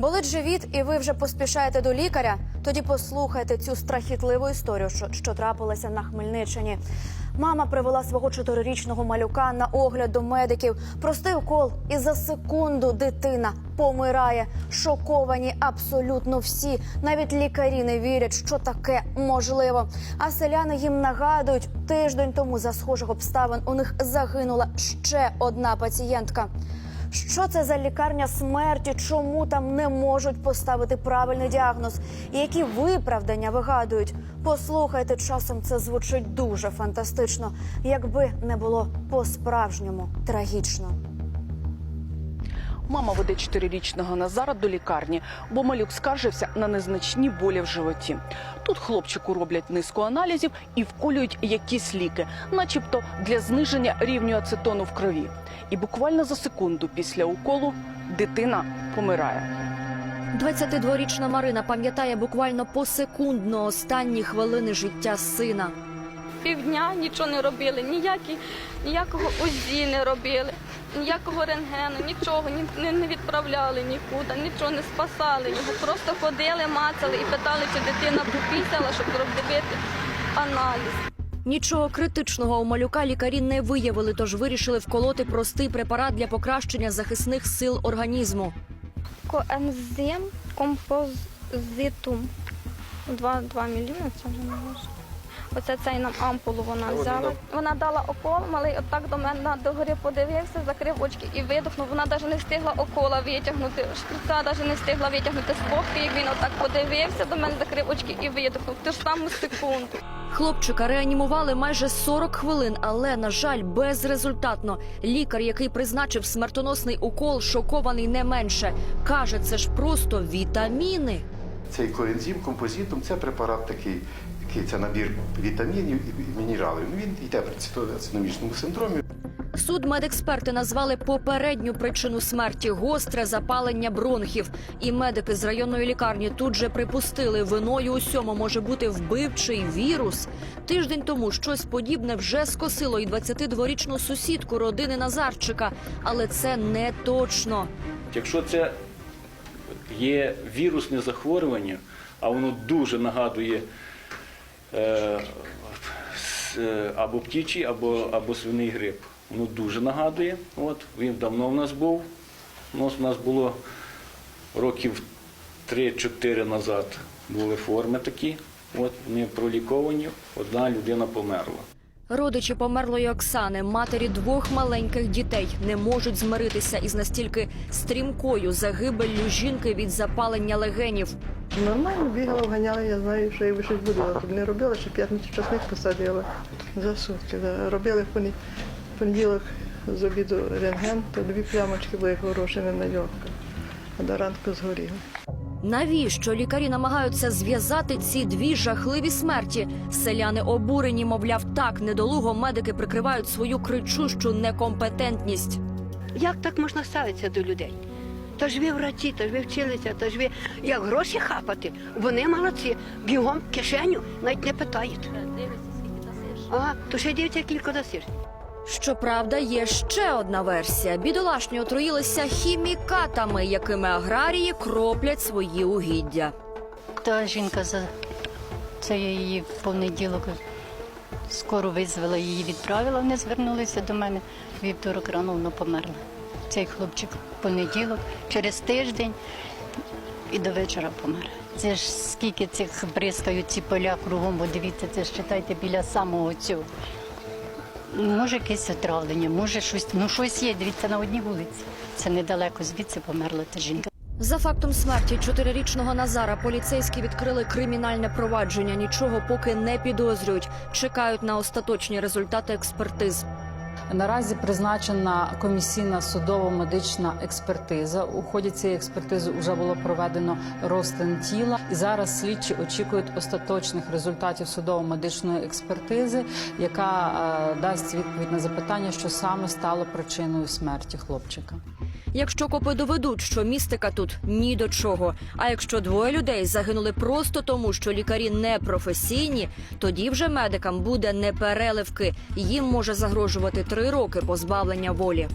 Болить живіт, і ви вже поспішаєте до лікаря. Тоді послухайте цю страхітливу історію, що, що трапилася на Хмельниччині. Мама привела свого чотирирічного малюка на огляд до медиків. Простий укол, і за секунду дитина помирає. Шоковані абсолютно всі. Навіть лікарі не вірять, що таке можливо. А селяни їм нагадують, тиждень тому за схожих обставин у них загинула ще одна пацієнтка. Що це за лікарня смерті? Чому там не можуть поставити правильний діагноз? І які виправдання вигадують? Послухайте, часом це звучить дуже фантастично, якби не було по-справжньому трагічно. Мама веде чотирирічного Назара до лікарні, бо малюк скаржився на незначні болі в животі. Тут хлопчику роблять низку аналізів і вколюють якісь ліки, начебто для зниження рівню ацетону в крові. І буквально за секунду після уколу дитина помирає. 22-річна Марина пам'ятає буквально посекундно останні хвилини життя сина. півдня нічого не робили, ніякі, ніякого УЗІ не робили, ніякого рентгену, нічого, ні, не, відправляли нікуди, нічого не спасали його. Просто ходили, мацали і питали, чи дитина попісяла, щоб зробити аналіз. Нічого критичного у малюка лікарі не виявили, тож вирішили вколоти простий препарат для покращення захисних сил організму. Коензим композитум. 2, 2 міліметри, це вже не можу. Оце цей нам ампулу вона взяла. Вона дала окол, малий отак до мене догори подивився, закрив очки і видихнув. Вона навіть не встигла окола витягнути, шприца навіть не встигла витягнути з бобки, як він отак подивився до мене, закрив очки і видихнув. Ту ж саму секунду. Хлопчика реанімували майже 40 хвилин, але на жаль, безрезультатно. Лікар, який призначив смертоносний укол, шокований не менше. каже, це ж просто вітаміни. Цей коензим композитум це препарат такий, це набір вітамінів і мінералів. Ну, Він йде при цитоациномічному синдромі. Судмедексперти назвали попередню причину смерті гостре запалення бронхів. І медики з районної лікарні тут же припустили, виною усьому може бути вбивчий вірус. Тиждень тому щось подібне вже скосило і 22-річну сусідку родини Назарчика, але це не точно. Якщо це є вірусне захворювання, а воно дуже нагадує або птічий, або, або свиний грип. Воно дуже нагадує. От, він давно в нас був. Ну, У нас було років 3-4 назад були форми такі. От, вони проліковані, одна людина померла. Родичі померлої Оксани, матері двох маленьких дітей, не можуть змиритися із настільки стрімкою загибеллю жінки від запалення легенів. Нормально бігала, вганяла, я знаю, що якби щось буде. Тут не робила, ще п'ятницю часник посадила за сутки. Да. Робили в понеділок з обіду рентген, то дві плямочки були хороші, не нальотка. А до ранку згоріла. Навіщо лікарі намагаються зв'язати ці дві жахливі смерті? Селяни обурені, мовляв, так недолуго медики прикривають свою кричущу некомпетентність. Як так можна ставитися до людей? Та ж ви врачі, та ж ви вчилися, та ж ви як гроші хапати. Вони молодці, бігом в кишеню навіть не питають. Ага, то ще дивіться, кілько дасиш. Щоправда, є ще одна версія. Бідолашні отруїлися хімікатами, якими аграрії кроплять свої угіддя. Та жінка за це я її в понеділок скоро визвала, її відправила. Вони звернулися до мене. Вівторок рано вона померла. Цей хлопчик в понеділок, через тиждень і до вечора помер. Це ж скільки цих бризкають ці поля кругом, бо дивіться, це ж читайте біля самого цього. Може, якесь отравлення, може щось, ну щось є. Дивіться на одній вулиці. Це недалеко звідси померла та жінка. За фактом смерті чотирирічного Назара поліцейські відкрили кримінальне провадження. Нічого поки не підозрюють. Чекають на остаточні результати експертиз. Наразі призначена комісійна судово-медична експертиза. У ході цієї експертизи вже було проведено розтин тіла, і зараз слідчі очікують остаточних результатів судово-медичної експертизи, яка е, дасть відповідь на запитання, що саме стало причиною смерті хлопчика. Якщо копи доведуть, що містика тут ні до чого. А якщо двоє людей загинули просто тому, що лікарі не професійні, тоді вже медикам буде не переливки. Їм може загрожувати три роки позбавлення волі.